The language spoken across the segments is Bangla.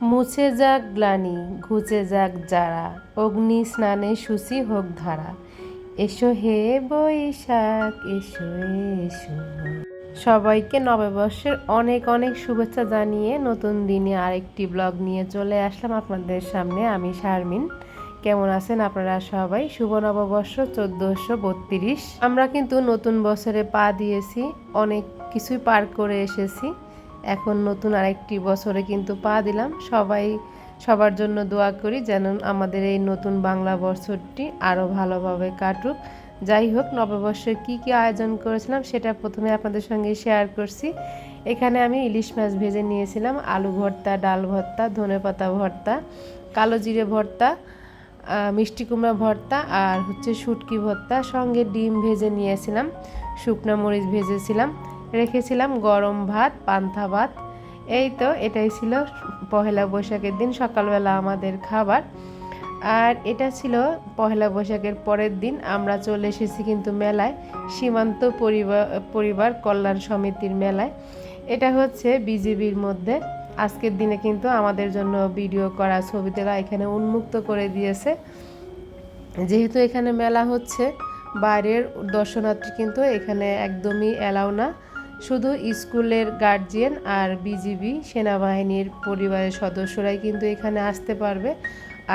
মুছে যাক গ্লানি, ঘুচে যাক যারা, অগ্নি স্নানে শুচি হোক ধারা। এসো হে বৈশাখ, এসো এসো। সবাইকে নববর্ষের অনেক অনেক শুভেচ্ছা জানিয়ে নতুন দিনে আরেকটি ব্লগ নিয়ে চলে আসলাম আপনাদের সামনে। আমি শারমিন। কেমন আছেন আপনারা সবাই? শুভ নববর্ষ চোদ্দোশো বত্রিশ। আমরা কিন্তু নতুন বছরে পা দিয়েছি, অনেক কিছুই পার করে এসেছি। এখন নতুন আরেকটি বছরে কিন্তু পা দিলাম। সবাই, সবার জন্য দোয়া করি যেন আমাদের এই নতুন বাংলা বছরটি আরও ভালোভাবে কাটুক। যাই হোক নববর্ষে কি কি আয়োজন করেছিলাম সেটা প্রথমে আপনাদের সঙ্গে শেয়ার করছি। এখানে আমি ইলিশ মাছ ভেজে নিয়েছিলাম, আলু ভর্তা, ডাল ভর্তা ধনেপাতা ভর্তা, কালো জিরে ভর্তা মিষ্টি কুমড়া ভর্তা আর হচ্ছে শুটকি ভর্তা। সঙ্গে ডিম ভেজে নিয়েছিলাম, শুকনো মরিচ ভেজেছিলাম। রেখেছিলাম গরম ভাত, পান্থা ভাত। এই তো এটাই ছিল পহেলা বৈশাখের দিন, সকালবেলা আমাদের খাবার। আর এটা ছিল পহেলা বৈশাখের পরের দিন, আমরা চলে এসেছি কিন্তু মেলায়, সীমান্ত পরিবার পরিবার কল্যাণ সমিতির মেলায়। এটা হচ্ছে বিজিবির মধ্যে। আজকের দিনে কিন্তু আমাদের জন্য ভিডিও করা ছবি তোলা এখানে উন্মুক্ত করে দিয়েছে। যেহেতু এখানে মেলা হচ্ছে, বাইরের দর্শনার্থী কিন্তু এখানে একদমই এলাও না। শুধু স্কুলের গার্জিয়ান আর বিজিবি সেনাবাহিনীর পরিবারের সদস্যরাই কিন্তু এখানে আসতে পারবে।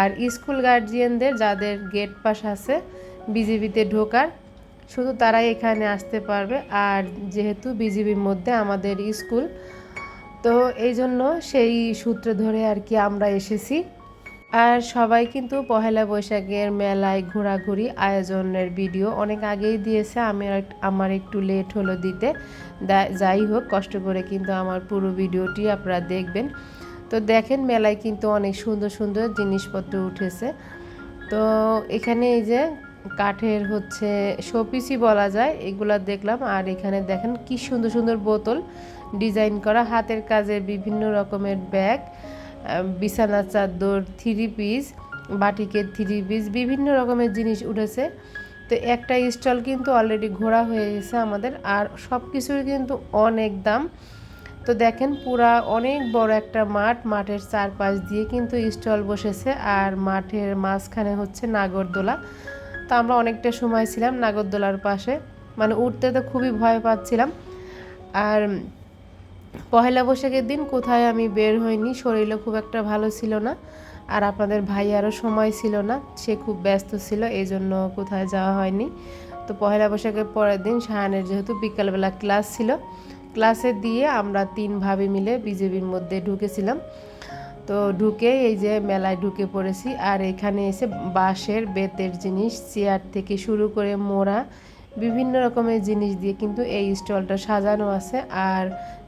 আর স্কুল গার্জিয়ানদের যাদের গেট পাস আছে বিজিবিতে ঢোকার, শুধু তারাই এখানে আসতে পারবে। আর যেহেতু বিজিবির মধ্যে আমাদের স্কুল তো এই জন্য সেই সূত্র ধরে আর কি আমরা এসেছি। আর সবাই কিন্তু পহেলা বৈশাখের মেলায় ঘোরাঘুরি আয়োজনের ভিডিও অনেক আগেই দিয়েছে। আমি আমার একটু লেট হলো দিতে। যাই হোক, কষ্ট করে কিন্তু আমার পুরো ভিডিওটি আপনারা দেখবেন। তো দেখেন, মেলায় কিন্তু অনেক সুন্দর সুন্দর জিনিসপত্র উঠেছে। তো এখানে এই যে কাঠের হচ্ছে শোপিসই বলা যায়, এগুলা দেখলাম। আর এখানে দেখেন কি সুন্দর সুন্দর বোতল ডিজাইন করা, হাতের কাজের বিভিন্ন রকমের ব্যাগ। বিছানা, চাদর থ্রি পিস বাটিকের থ্রি পিস বিভিন্ন রকমের জিনিস উঠেছে। তো একটা স্টল কিন্তু অলরেডি ঘোরা হয়ে গেছে আমাদের, আর সব কিছুর কিন্তু অনেক দাম। তো দেখেন পুরা অনেক বড় একটা মাঠ, মাঠের চারপাশ দিয়ে কিন্তু স্টল বসেছে, আর মাঠের মাঝখানে হচ্ছে নাগরদোলা। তো আমরা অনেকটা সময় ছিলাম নাগরদোলার পাশে মানে উঠতে তো খুবই ভয় পাচ্ছিলাম। আর পহেলা বৈশাখের দিন কোথায় আমি বের হইনি, শরীরও খুব একটা ভালো ছিল না আর আপনাদের ভাইয়ারও সময় ছিল না, সে খুব ব্যস্ত ছিল, এই জন্য কোথায় যাওয়া হয়নি। তো পহেলা বৈশাখের পরের দিন শাহানের যেহেতু বিকালবেলা ক্লাস ছিল, ক্লাসে দিয়ে আমরা তিন ভাবি মিলে বিজেপির মধ্যে ঢুকেছিলাম। তো ঢুকে এই যে মেলায় ঢুকে পড়েছি আর এখানে এসে বাঁশের বেতের জিনিস, চেয়ার থেকে শুরু করে মোড়া বিভিন্ন রকমের জিনিস দিয়ে কিন্তু এই স্টলটা সাজানো আছে। আর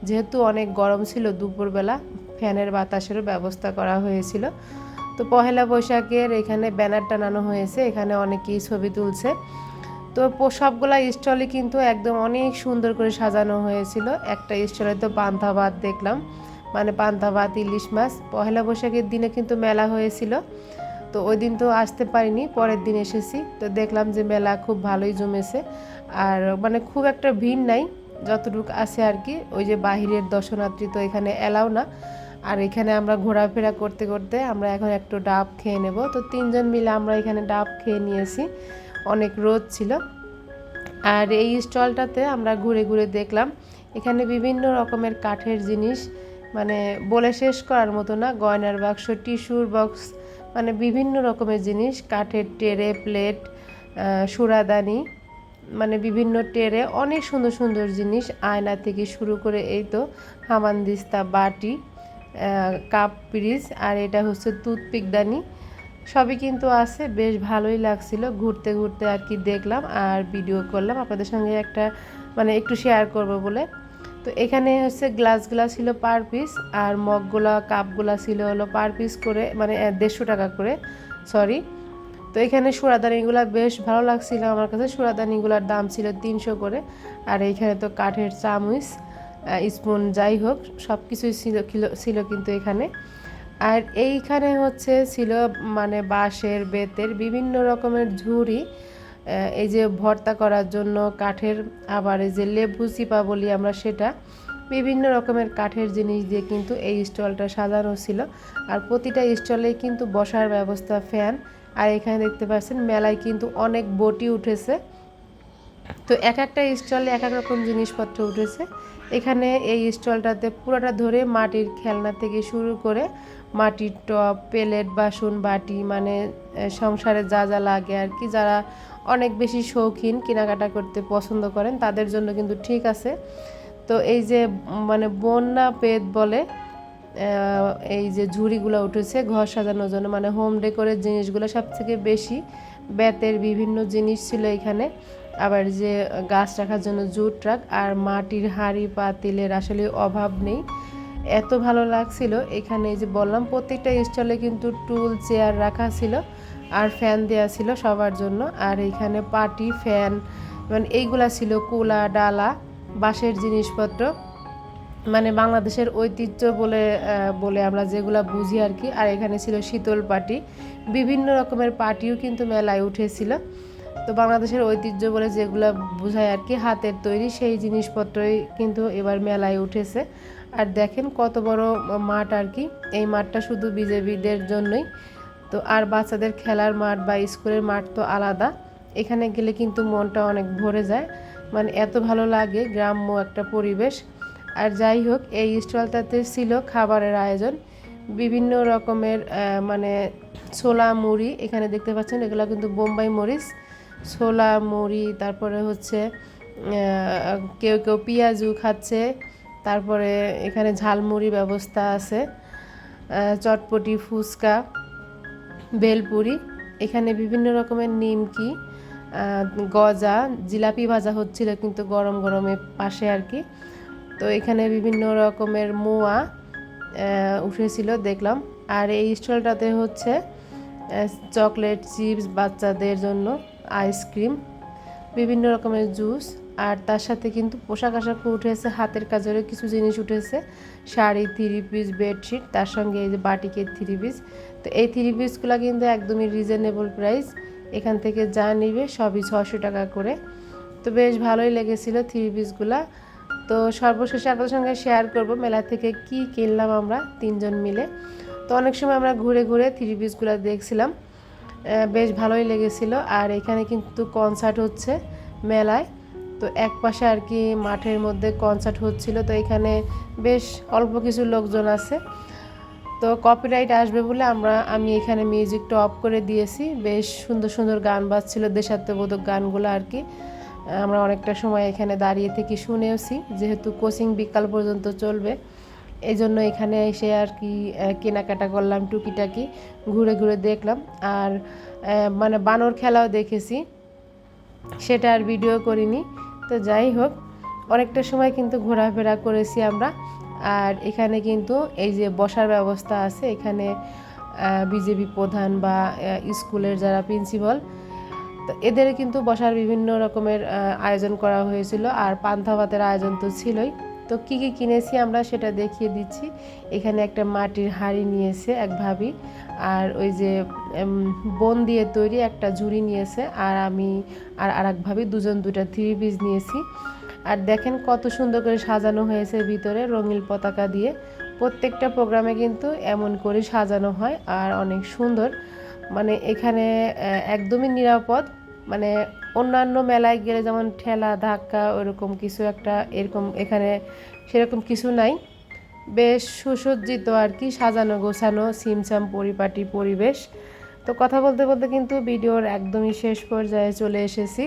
যেহেতু অনেক গরম ছিল দুপুরবেলা, ফ্যানের বাতাসেরও ব্যবস্থা করা হয়েছিল। তো পহেলা বৈশাখের এখানে ব্যানার টানানো হয়েছে, এখানে অনেকেই ছবি তুলছে। তো সবগুলা স্টলে কিন্তু একদম অনেক সুন্দর করে সাজানো হয়েছিল। একটা স্টলে তো পান্থা ভাত দেখলাম মানে পান্থা ভাত, ইলিশ মাছ। পহেলা বৈশাখের দিনে কিন্তু মেলা হয়েছিল। তো ওই দিন তো আসতে পারিনি, পরের দিন এসেছি। তো দেখলাম যে মেলা খুব ভালোই জমেছে। আর মানে খুব একটা ভিড় নাই, যতটুকু আছে আর কি। ওই যে বাহিরের দর্শনার্থী তো এখানে এলাও না। আর এখানে আমরা ঘোরাফেরা করতে করতে আমরা এখন একটু ডাব খেয়ে নেব। তো তিনজন মিলে আমরা এখানে ডাব খেয়ে নিয়েছি। অনেক রোদ ছিল। আর এই স্টলটাতে আমরা ঘুরে ঘুরে দেখলাম, এখানে বিভিন্ন রকমের কাঠের জিনিস। মানে বলে শেষ করার মতো না, গয়নার বাক্স, টিস্যুর বক্স মানে বিভিন্ন রকমের জিনিস, কাঠের টেরে, প্লেট সুরাদানি মানে বিভিন্ন টেরে অনেক সুন্দর সুন্দর জিনিস আয়না থেকে শুরু করে এই তো হামানদিস্তা বাটি কাপ, পিরিচ, আর এটা হচ্ছে টুথপিকদানি সবই কিন্তু আছে, বেশ ভালোই লাগছিল। ঘুরতে ঘুরতে আর কি দেখলাম আর ভিডিও করলাম। আপনাদের সঙ্গে একটা মানে একটু শেয়ার করব বলে। তো এখানে হচ্ছে গ্লাসগুলা ছিল পার পিস আর মগগুলা কাপগুলা ছিল হলো পার পিস করে মানে দেড়শো টাকা করে সরি তো এখানে সুরাদানিগুলো বেশ ভালো লাগছিল আমার কাছে। সুরাদানিগুলোর দাম ছিল তিনশো করে। আর এইখানে তো কাঠের চামচ স্পুন যাই হোক সব কিছুই ছিল ছিল কিন্তু এখানে। আর এইখানে হচ্ছে ছিল মানে বাঁশের, বেতের বিভিন্ন রকমের ঝুড়ি। এই যে ভর্তা করার জন্য কাঠের আবার এই যে লেবু চিপা বলি আমরা সেটা, বিভিন্ন রকমের কাঠের জিনিস দিয়ে কিন্তু এই স্টলটা সাজানো ছিল। আর প্রতিটা স্টলে কিন্তু বসার ব্যবস্থা ফ্যান, আর এখানে দেখতে পাচ্ছেন মেলায় কিন্তু অনেক বটি উঠেছে। তো এক একটা স্টলে এক এক রকম জিনিসপত্র উঠেছে। এখানে এই স্টলটাতে পুরোটা ধরে মাটির খেলনা থেকে শুরু করে মাটির টপ প্লেট, বাসন, বাটি মানে সংসারে যা যা লাগে আর কি, যারা অনেক বেশি শৌখিন, কেনাকাটা করতে পছন্দ করেন, তাদের জন্য কিন্তু ঠিক আছে। তো এই যে মানে বন্যা পেট বলে এই যে ঝুড়িগুলো উঠেছে, ঘর সাজানোর জন্য মানে হোম ডেকোরের জিনিসগুলো সব থেকে বেশি বেতের বিভিন্ন জিনিস ছিল এখানে। আবার যে গাছ রাখার জন্য জুট রাখ আর মাটির হাঁড়ি পাতিলের আসলে অভাব নেই। এত ভালো লাগছিল। এখানে এই যে বললাম, প্রত্যেকটা স্টলে কিন্তু টুল চেয়ার রাখা ছিল। আর ফ্যান দেওয়া ছিল সবার জন্য। আর এখানে পাটি, ফ্যান মানে এইগুলা ছিল কুলা, ডালা, বাঁশের জিনিসপত্র। মানে বাংলাদেশের ঐতিহ্য বলে বলে আমরা যেগুলা বুঝি আর কি। আর এখানে ছিল শীতল পাটি। বিভিন্ন রকমের পাটিও কিন্তু মেলায় উঠেছিল। তো বাংলাদেশের ঐতিহ্য বলে যেগুলো বোঝায় আর কি, হাতের তৈরি সেই জিনিসপত্রই কিন্তু এবার মেলায় উঠেছে। আর দেখেন কত বড় মাঠ আর কি। এই মাঠটা শুধু বিজেপিদের জন্যই। তো আর বাচ্চাদের খেলার মাঠ বা স্কুলের মাঠ তো আলাদা। এখানে গেলে কিন্তু মনটা অনেক ভরে যায়। মানে এত ভালো লাগে, গ্রাম্য একটা পরিবেশ। আর যাই হোক, এই স্টলটাতে ছিল খাবারের আয়োজন। বিভিন্ন রকমের মানে ছোলা মুড়ি, এখানে দেখতে পাচ্ছেন, এগুলো কিন্তু বোম্বাই মরিচ, ছোলা মুড়ি, তারপরে হচ্ছে কেউ কেউ পেঁয়াজু খাচ্ছে, তারপরে এখানে ঝালমুড়ি ব্যবস্থা আছে চটপটি, ফুচকা। বেলপুরি, এখানে বিভিন্ন রকমের নিমকি গজা, জিলাপি ভাজা হচ্ছিল কিন্তু গরম গরমে পাশে আর কি। তো এখানে বিভিন্ন রকমের মোয়া উঠেছিল, দেখলাম। আর এই স্টলটাতে হচ্ছে চকলেট চিপস বাচ্চাদের জন্য আইসক্রিম, বিভিন্ন রকমের জুস আর তার সাথে কিন্তু পোশাক আশাকও উঠেছে, হাতের কাজেরও কিছু জিনিস উঠেছে। শাড়ি থ্রি পিস বেডশিট তার সঙ্গে এই যে বাটিকের থ্রি পিস তো এই থ্রি পিসগুলো কিন্তু একদমই রিজনেবল প্রাইস এখান থেকে যা নিবে সবই ছশো টাকা করে। তো বেশ ভালোই লেগেছিল থ্রি পিসগুলা তো সর্বশেষে আপনাদের সঙ্গে শেয়ার করব, মেলা থেকে কি কিনলাম আমরা তিনজন মিলে। তো অনেক সময় আমরা ঘুরে ঘুরে থ্রি পিসগুলো দেখছিলাম। বেশ ভালোই লেগেছিল। আর এখানে কিন্তু কনসার্ট হচ্ছে মেলায়। তো এক পাশে আর কি মাঠের মধ্যে কনসার্ট হচ্ছিল, তো এখানে বেশ অল্প কিছু লোকজন আছে। তো কপিরাইট আসবে বলে আমরা, আমি এখানে মিউজিকটা অফ করে দিয়েছি। বেশ সুন্দর সুন্দর গান বাজছিল, দেশাত্মবোধক গানগুলো আর কি। আমরা অনেকটা সময় এখানে দাঁড়িয়ে থেকে শুনেওছি, যেহেতু কোচিং বিকাল পর্যন্ত চলবে। এই জন্য এখানে এসে আর কি কেনাকাটা করলাম টুকিটাকি, ঘুরে ঘুরে দেখলাম। আর মানে বানর খেলাও দেখেছি। সেটা আর ভিডিও করিনি। তো যাই হোক, অনেকটা সময় কিন্তু ঘোরাফেরা করেছি আমরা। আর এখানে কিন্তু এই যে বসার ব্যবস্থা আছে, এখানে বিজেপি প্রধান বা স্কুলের যারা প্রিন্সিপাল তো এদের কিন্তু বসার বিভিন্ন রকমের আয়োজন করা হয়েছিল। আর পান্থা ভাতের আয়োজন তো ছিলই। তো কী কী কিনেছি আমরা সেটা দেখিয়ে দিচ্ছি। এখানে একটা মাটির হাঁড়ি নিয়েছে এক ভাবি, আর ওই যে বন দিয়ে তৈরি একটা ঝুড়ি নিয়েছে, আর আমি আর আর এক ভাবি দুজন দুটা থ্রি পিস নিয়েছি। আর দেখেন কত সুন্দর করে সাজানো হয়েছে ভিতরে রঙিন পতাকা দিয়ে। প্রত্যেকটা প্রোগ্রামে কিন্তু এমন করে সাজানো হয়, আর অনেক সুন্দর। মানে এখানে একদমই নিরাপদ। মানে অন্যান্য মেলায় গেলে যেমন ঠেলা, ধাক্কা, ওরকম কিছু একটা এরকম এখানে সেরকম কিছু নাই। বেশ সুসজ্জিত আর কি, সাজানো, গোছানো সিমসাম পরিপাটি, পরিবেশ। তো কথা বলতে বলতে কিন্তু ভিডিওর একদমই শেষ পর্যায়ে চলে এসেছি।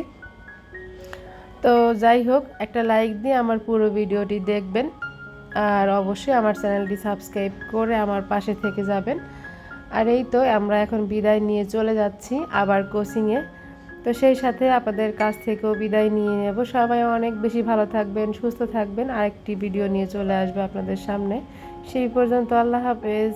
তো যাই হোক, একটা লাইক দিয়ে আমার পুরো ভিডিওটি দেখবেন। আর অবশ্যই আমার চ্যানেলটি সাবস্ক্রাইব করে আমার পাশে থেকে যাবেন। আর এই তো, আমরা এখন বিদায় নিয়ে চলে যাচ্ছি আবার কোচিংয়ে। তো সেই সাথে আপনাদের কাছ থেকেও বিদায় নিয়ে নেব। সবাই অনেক বেশি ভালো থাকবেন, সুস্থ থাকবেন। আরেকটি ভিডিও নিয়ে চলে আসবে আপনাদের সামনে। সেই পর্যন্ত আল্লাহ হাফেজ।